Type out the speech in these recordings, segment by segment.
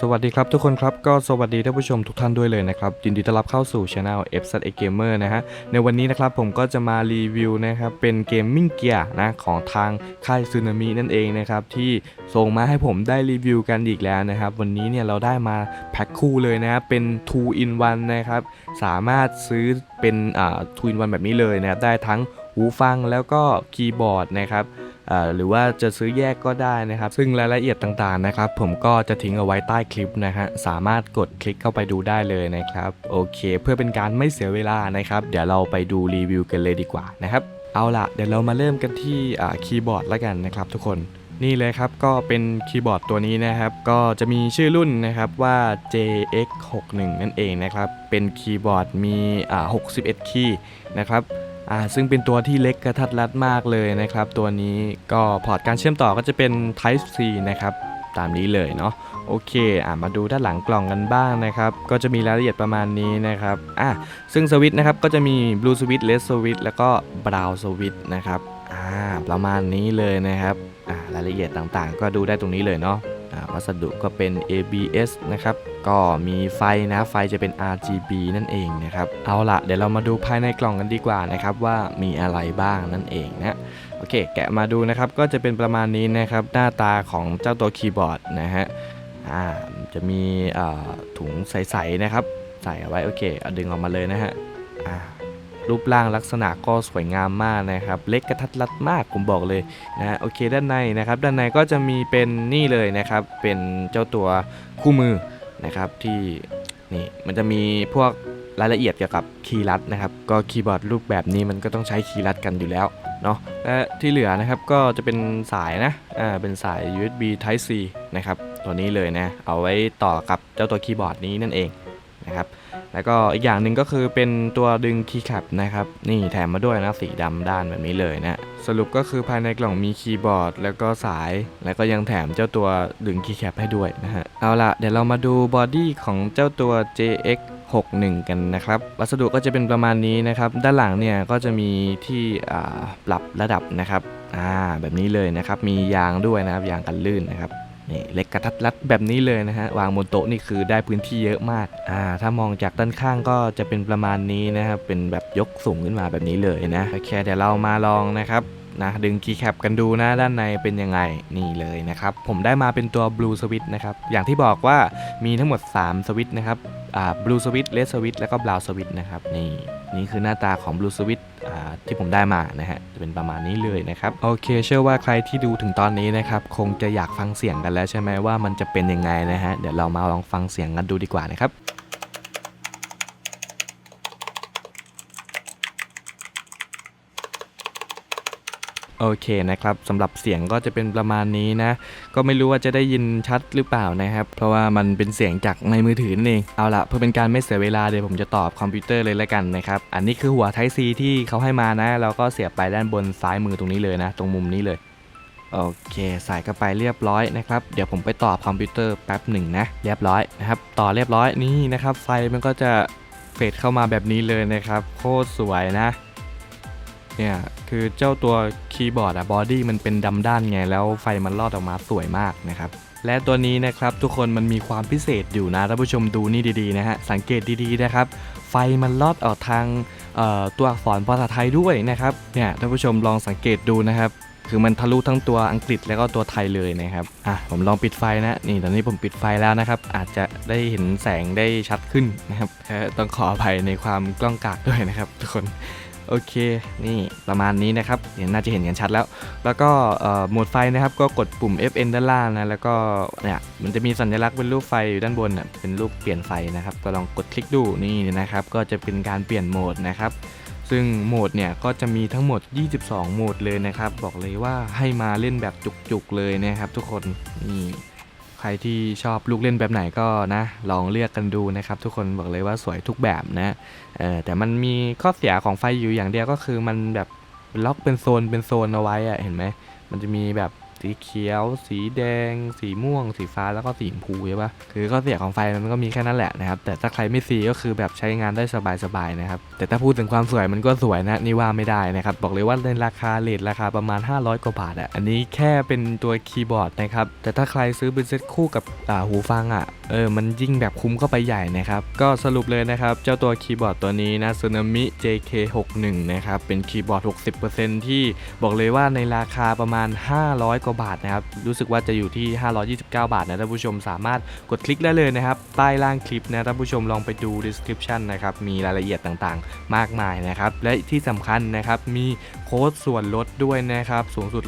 สวัสดีครับทุกคนครับก็สวัสดีท่านผู้ชมทุกท่านด้วยเลยนะครับยินดีต้อนรับเข้าสู่ช anel f z a Gamer นะฮะในวันนี้นะครับผมก็จะมารีวิวนะครับเป็นเกมมิ่งเกียร์นะของทางค่ายซูนามินั่นเองนะครับที่ส่งมาให้ผมได้รีวิวกันอีกแล้วนะครับวันนี้เนี่ยเราได้มาแพ็คคู่เลยนะครับเป็น 2 in 1นะครับสามารถซื้อเป็นอ่า 2 in 1แบบนี้เลยนะครับได้ทั้งหูฟังแล้วก็คีย์บอร์ดนะครับ หรือว่าจะซื้อแยกก็ได้นะครับ ซึ่งรายละเอียดต่างๆนะครับ ผมก็จะทิ้งเอาไว้ใต้คลิปนะฮะสามารถกดคลิกเข้าไปดูได้เลยนะครับโอเค เพื่อเป็นการไม่เสียเวลานะครับ เดี๋ยวเราไปดูรีวิวกันเลยดีกว่านะครับเอาล่ะเดี๋ยวเรามาเริ่มกันที่คีย์บอร์ดแล้วกันนะครับ ทุกคนนี่เลยครับก็เป็นคีย์บอร์ดตัวนี้นะครับ ก็จะมีชื่อรุ่นนะครับว่า JX61 นั่นเองนะครับ เป็นคีย์บอร์ดมี 61 คีย์นะครับ อ่าซึ่งเป็นตัวที่เล็กกระทัดรัดมากเลยนะครับ ตัวนี้ก็พอร์ตการเชื่อมต่อก็จะเป็น Type C นะครับ ตามนี้เลยเนาะโอเคอ่ามาดูด้านหลังกล่องกันบ้างนะครับ ก็จะมีรายละเอียดประมาณนี้นะครับอะซึ่งสวิตช์นะครับก็จะมี Blue Switch Red Switch แล้วก็ Brown Switch นะครับอ่าประมาณนี้เลยนะครับอ่ารายละเอียดต่างๆ ก็ดูได้ตรงนี้เลยเนาะ วัสดุก็เป็น ABS นะครับ ก็มีไฟนะ ไฟจะเป็น RGB นั่นเองนะครับ เอาละเดี๋ยวเรามาดูภายในกล่องกันดีกว่านะครับว่ามีอะไรบ้างนั่นเองนะโอเค แกะมาดูนะครับ ก็จะเป็นประมาณนี้นะครับ หน้าตาของเจ้าตัวคีย์บอร์ดนะฮะ อ่า จะมีถุงใสๆนะครับ ใส่เอาไว้ โอเค เอาดึงออกมาเลยนะฮะ อ่า รูปร่างลักษณะก็สวยงามมากนะครับ เล็กกระทัดรัดมากผมบอกเลยนะโอเคด้านในนะครับ ด้านในก็จะมีเป็นนี่เลยนะครับ เป็นเจ้าตัวคู่มือนะครับที่นี่มันจะมีพวกรายละเอียดเกี่ยวกับคีย์ลัดนะครับ ก็คีย์บอร์ดรูปแบบนี้มันก็ต้องใช้คีย์ลัดกันอยู่แล้วเนาะและที่เหลือนะครับก็จะเป็นสายนะอ่าเป็นสาย USB Type C นะครับตัวนี้เลยนะ เอาไว้ต่อกับเจ้าตัวคีย์บอร์ดนี้นั่นเองนะครับ แล้วก็อีกอย่างหนึ่งก็คือเป็นตัวดึงคีย์แคปนะครับนี่แถมมาด้วยนะสีดำด้านแบบนี้เลยนะสรุปก็คือภายในกล่องมีคีย์บอร์ด แล้วก็สาย แล้วก็ยังแถมเจ้าตัวดึงคีย์แคปให้ด้วยนะฮะเอาละเดี๋ยวเรามาดูบอดี้ของเจ้าตัว JX 61 กันนะครับ วัสดุก็จะเป็นประมาณนี้นะครับ ด้านหลังเนี่ยก็จะมีที่ปรับระดับนะครับ อ่า แบบนี้เลยนะครับ มียางด้วยนะครับ ยางกันลื่นนะครับ นี่เล็กกระทัดรัดแบบนี้เลยนะฮะวางบนโต๊ะนี่คือได้พื้นที่เยอะมากอ่าถ้ามองจากด้านข้างก็จะเป็นประมาณนี้นะครับเป็นแบบยกสูงขึ้นมาแบบนี้เลยนะโอเคเดี๋ยวเรามาลองนะครับ นะดึงคีย์แคปกันดูนะด้านในเป็นยังไงนี่เลยนะครับ ผมได้มาเป็นตัว Blue Switch นะครับ อย่างที่บอกว่ามีทั้งหมด 3 สวิตช์นะครับอ่า Blue Switch Red Switch แล้วก็ Brown Switch นะครับนี่นี่คือหน้าตาของ Blue Switch อ่าที่ผมได้มานะฮะจะเป็นประมาณนี้เลยนะครับโอเค เชื่อว่าใครที่ดูถึงตอนนี้นะครับคงจะอยากฟังเสียงกันแล้วใช่ไหมว่ามันจะเป็นยังไงนะฮะเดี๋ยวเรามาลองฟังเสียงกันดูดีกว่านะครับ โอเคนะครับสำหรับเสียงก็จะเป็นประมาณนี้นะ ก็ไม่รู้ว่าจะได้ยินชัดหรือเปล่านะครับ เพราะว่ามันเป็นเสียงจากในมือถือนั่นเองเอาละเพื่อเป็นการไม่เสียเวลาเดี๋ยวผมจะตอบคอมพิวเตอร์เลยละกันนะครับ อันนี้คือหัว Type C ที่เขาให้มานะแล้วก็เสียบไปด้านบนซ้ายมือตรงนี้เลยนะ ตรงมุมนี้เลยโอเคใส่เข้าไปเรียบร้อยนะครับ เดี๋ยวผมไปต่อคอมพิวเตอร์แป๊บหนึ่งนะเรียบร้อยนะครับต่อเรียบร้อยนี่นะครับไฟมันก็จะเฟดเข้ามาแบบนี้เลยนะครับ โคตรสวยนะ เนี่ยคือเจ้าตัวคีย์บอร์ดอะบอดี้มันเป็นดำด้านไงแล้วไฟมันลอดออกมาสวยมากนะครับและตัวนี้นะครับทุกคนมันมีความพิเศษอยู่นะท่านผู้ชมดูนี่ดีๆนะฮะสังเกตดีๆนะครับ ไฟมันลอดออกทางตัวอักษรภาษาไทยด้วยนะครับเนี่ยท่านผู้ชมลองสังเกตดูนะครับ คือมันทะลุทั้งตัวอังกฤษแล้วก็ตัวไทยเลยนะครับอะผมลองปิดไฟนะนี่ตอนนี้ผมปิดไฟแล้วนะครับ อาจจะได้เห็นแสงได้ชัดขึ้นนะครับต้องขออภัยในความกล้องกากด้วยนะครับ ทุกคน โอเค นี่ประมาณนี้นะครับเดี๋ยวน่าจะเห็นกันชัดแล้ว แล้วก็โหมดไฟนะครับก็กดปุ่ม FN ด้านล่างนะแล้วก็เนี่ยมันจะมีสัญลักษณ์เป็นรูปไฟอยู่ด้านบนน่ะเป็นรูปเปลี่ยนไฟนะครับก็ลองกดคลิกดูนี่นะครับ ก็จะเป็นการเปลี่ยนโหมดนะครับซึ่งโหมดเนี่ยก็จะมีทั้งหมด 22 โหมดเลยนะครับ บอกเลยว่าให้มาเล่นแบบจุกๆเลยนะครับทุกคนนี่ รที่ชอบลูกเล่นแบบไหนก็นะ ลองเลือกกันดูนะครับ ทุกคนบอกเลยว่าสวยทุกแบบนะเออแต่มันมีข้อเสียของไฟอยู่อย่างเดียวก็คือมันแบบล็อกเป็นโซนเป็นโซนเอาไว้อะเห็นไหมมันจะมีแบบ สีเขียว สีแดง สีม่วง สีฟ้าแล้วก็สีชมพูใช่ปะคือข้อเสียของไฟมันก็มีแค่นั้นแหละนะครับ แต่ถ้าใครไม่ซีก็คือแบบใช้งานได้สบายๆนะครับ แต่ถ้าพูดถึงความสวยมันก็สวยนะนี่ว่าไม่ได้นะครับ บอกเลยว่าในราคาเลทราคาประมาณ 500 กว่าบาทอะ อันนี้แค่เป็นตัวคีย์บอร์ดนะครับ แต่ถ้าใครซื้อเป็นเซ็ตคู่กับหูฟังอะเออมันยิ่งแบบคุ้มเข้าไปใหญ่นะครับ ก็สรุปเลยนะครับ เจ้าตัวคีย์บอร์ดตัวนี้นะ Tsunami JK61 นะครับ เป็นคีย์บอร์ด 60%ที่บอกเลยว่าในราคาประมาณ 500 กว่าบาทนะครับ รู้สึกว่าจะอยู่ที่ 529 บาทนะท่านผู้ชมสามารถกดคลิกได้เลยนะครับ ใต้ล่างคลิปนะท่านผู้ชมลองไปดู description นะครับ มีรายละเอียดต่างๆ มากมายนะครับ และที่สำคัญนะครับ มีโค้ดส่วนลดด้วยนะครับ สูงสุด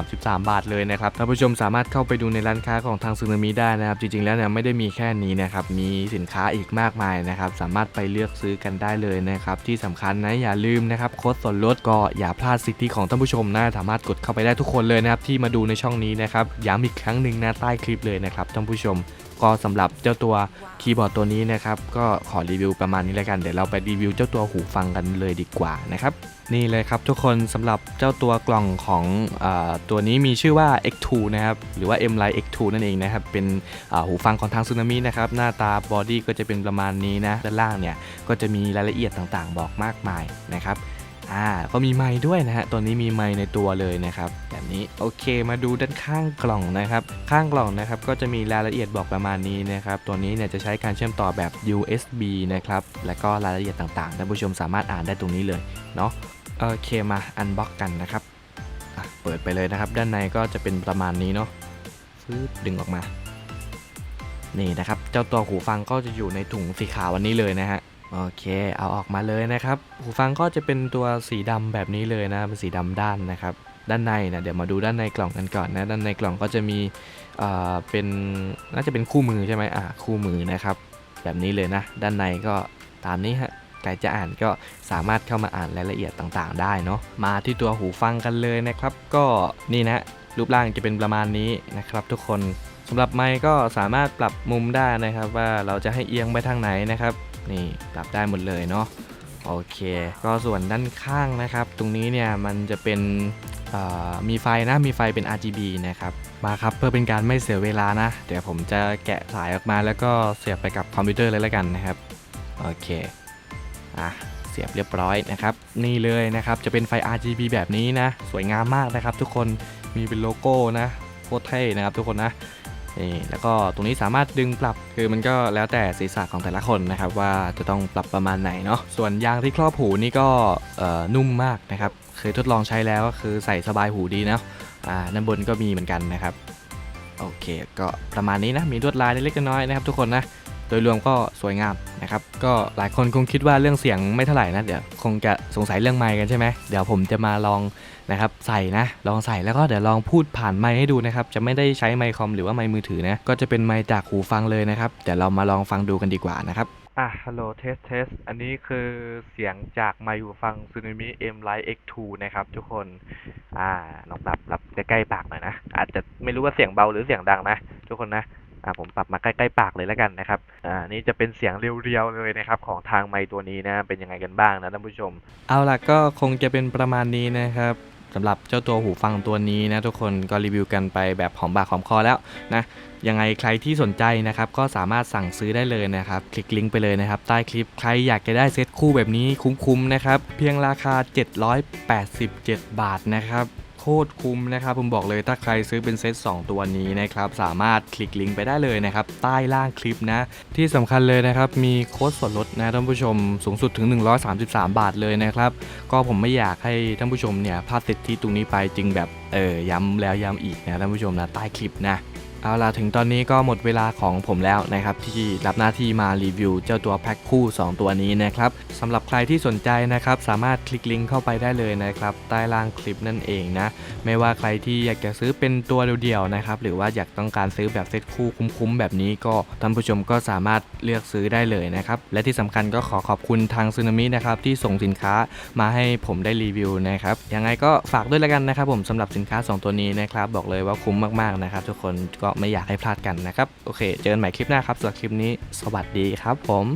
133 บาทเลยนะครับ ท่านผู้ชมสามารถเข้าไปดูในร้านค้าของทางซึนามิได้นะครับ จริงๆ แล้วเนี่ยไม่ได้มีแค่นี้นะครับ มีสินค้าอีกมากมายนะครับ สามารถไปเลือกซื้อกันได้เลยนะครับ ที่สำคัญนะอย่าลืมนะครับโค้ดส่วนลดก็อย่าพลาดสิทธิของท่านผู้ชมนะสามารถกดเข้าไปได้ทุกคนเลยนะครับที่มาดูในช่องนี้นะครับย้ำอีกครั้งหนึ่งนะใต้คลิปเลยนะครับท่านผู้ชม ก็สำหรับเจ้าตัวคีย์บอร์ดตัวนี้นะครับ ก็ขอรีวิวประมาณนี้แล้วกัน เดี๋ยวเราไปรีวิวเจ้าตัวหูฟังกันเลยดีกว่านะครับ นี่เลยครับทุกคนสำหรับเจ้าตัวกล่องของอตัวนี้มีชื่อว่า X2 นะครับ หรือว่า M Line X2 นั่นเองนะครับ เป็นหูฟังของทางซูนามินะครับ หน้าตาบอดี้ก็จะเป็นประมาณนี้นะ ด้านล่างเนี่ย ก็จะมีรายละเอียดต่างๆ บอกมากมายนะครับ อ่า ก็มีไม้ด้วยนะฮะ ตัวนี้มีไม้ในตัวเลยนะครับ นี้โอเค มาดูด้านข้างกล่องนะครับ ข้างกล่องนะครับก็จะมีรายละเอียดบอกประมาณนี้นะครับ ตัวนี้เนี่ยจะใช้การเชื่อมต่อแบบ USB นะครับ แล้วก็รายละเอียดต่างๆท่านผู้ชมสามารถอ่านได้ตรงนี้เลยเนาะโอเคมาอันบ็อกกันนะครับเปิดไปเลยนะครับ ด้านในก็จะเป็นประมาณนี้เนาะฟืดดึงออกมา นี่นะครับ เจ้าตัวหูฟังก็จะอยู่ในถุงสีขาววันนี้เลยนะฮะโอเค เอาออกมาเลยนะครับ หูฟังก็จะเป็นตัวสีดำแบบนี้เลยนะ เป็นสีดำด้านนะครับ ด้านในนะเดี๋ยวมาดูด้านในกล่องกันก่อนนะด้านในกล่องก็จะมีเอ่อเป็นน่าจะเป็นคู่มือใช่ไหมอ่าคู่มือนะครับ แบบนี้เลยนะ ด้านในก็ตามนี้ฮะใครจะอ่านก็สามารถเข้ามาอ่านรายละเอียดต่างๆ ได้เนาะมาที่ตัวหูฟังกันเลยนะครับ ก็นี่นะรูปร่างจะเป็นประมาณนี้นะครับ ทุกคนสำหรับไมค์ก็สามารถปรับมุมได้นะครับ ว่าเราจะให้เอียงไปทางไหนนะครับ นี่ปรับได้หมดเลยเนาะโอเค ก็ส่วนด้านข้างนะครับ ตรงนี้เนี่ยมันจะเป็น มีไฟนะมีไฟเป็น RGB นะครับมาครับเพื่อเป็นการไม่เสียเวลานะ เดี๋ยวผมจะแกะสายออกมาแล้วก็เสียบไปกับคอมพิวเตอร์เลยแล้วกันนะครับโอเคอะเสียบเรียบร้อยนะครับ นี่เลยนะครับจะเป็นไฟ RGB แบบนี้นะ สวยงามมากนะครับ ทุกคนมีเป็นโลโก้นะโคตรเท่นะครับทุกคนนะ นี่แล้วก็ตรงนี้สามารถดึงปรับคือมันก็แล้วแต่ศีรษะของแต่ละคนนะครับว่าจะต้องปรับประมาณไหนเนาะส่วนยางที่ครอบหูนี่ก็นุ่มมากนะครับเคยทดลองใช้แล้วก็คือใส่สบายหูดีนะอ่าด้านบนก็มีเหมือนกันนะครับโอเค ก็ประมาณนี้นะมีลวดลายเล็กๆน้อยๆนะครับทุกคนนะ โดยรวมก็สวยงามนะครับก็หลายคนคงคิดว่าเรื่องเสียงไม่เท่าไหร่นะเดี๋ยวคงจะสงสัยเรื่องไมค์กันใช่ไหมเดี๋ยวผมจะมาลองนะครับใส่นะลองใส่แล้วก็เดี๋ยวลองพูดผ่านไมค์ให้ดูนะครับจะไม่ได้ใช้ไมค์คอมหรือว่าไมค์มือถือนะก็จะเป็นไมค์จากหูฟังเลยนะครับเดี๋ยวเรามาลองฟังดูกันดีกว่านะครับอะฮัลโหลเทสเทสอันนี้คือเสียงจากไมค์หูฟัง Tsunami M Lite X2 นะครับทุกคนอ่าลองรับรับใกล้ๆปากหน่อยนะอาจจะไม่รู้ว่าเสียงเบาหรือเสียงดังนะ ทุกคนนะ อ่าผมปรับมาใกล้ๆปากเลยแล้วกันนะครับอ่านี่จะเป็นเสียงเรียวๆเลยนะครับของทางไมค์ตัวนี้นะเป็นยังไงกันบ้างนะท่านผู้ชม เอาล่ะก็คงจะเป็นประมาณนี้นะครับสำหรับเจ้าตัวหูฟังตัวนี้นะทุกคนก็รีวิวกันไปแบบหอมปากหอมคอแล้วนะยังไงใครที่สนใจนะครับก็สามารถสั่งซื้อได้เลยนะครับ คลิกลิงก์ไปเลยนะครับใต้คลิปใครอยากจะได้เซตคู่แบบนี้คุ้มๆนะครับเพียงราคา 787 บาทนะครับ โคตรคุ้มนะครับผมบอกเลยถ้าใครซื้อเป็นเซต2 ตัวนี้นะครับสามารถคลิกลิงก์ไปได้เลยนะครับใต้ล่างคลิปนะ ที่สำคัญเลยนะครับมีโค้ดส่วนลดนะท่านผู้ชมสูงสุดถึง 133 บาทเลยนะครับก็ผมไม่อยากให้ท่านผู้ชมเนี่ยพลาดสิทธิตรงนี้ไปจึงแบบเออย้ำแล้วย้ำอีกนะท่านผู้ชมนะใต้คลิปนะ เอาล่ะถึงตอนนี้ก็หมดเวลาของผมแล้วนะครับ ที่รับหน้าที่มารีวิวเจ้าตัวแพ็คคู่ 2 ตัวนี้นะครับสำหรับใครที่สนใจนะครับ สามารถคลิกลิงก์เข้าไปได้เลยนะครับ ใต้ล่างคลิปนั่นเองนะ ไม่ว่าใครที่อยากจะซื้อเป็นตัวเดียวๆนะครับ หรือว่าอยากต้องการซื้อแบบเซตคู่คุ้มๆ แบบนี้ก็ท่านผู้ชมก็สามารถเลือกซื้อได้เลยนะครับ และที่สำคัญก็ขอขอบคุณทางซึนามินะครับที่ส่งสินค้ามาให้ผมได้รีวิวนะครับยังไงก็ฝากด้วยล้วกันนะครับ ผมสำหรับสินค้า 2 ตัวนี้นะครับบอกเลยว่าคุ้มมากๆนะครับ ทุกคนก็ไม่อยากให้พลาดกันนะครับ โอเค เจอกันใหม่คลิปหน้าครับสำหรับคลิปนี้ สวัสดีครับผม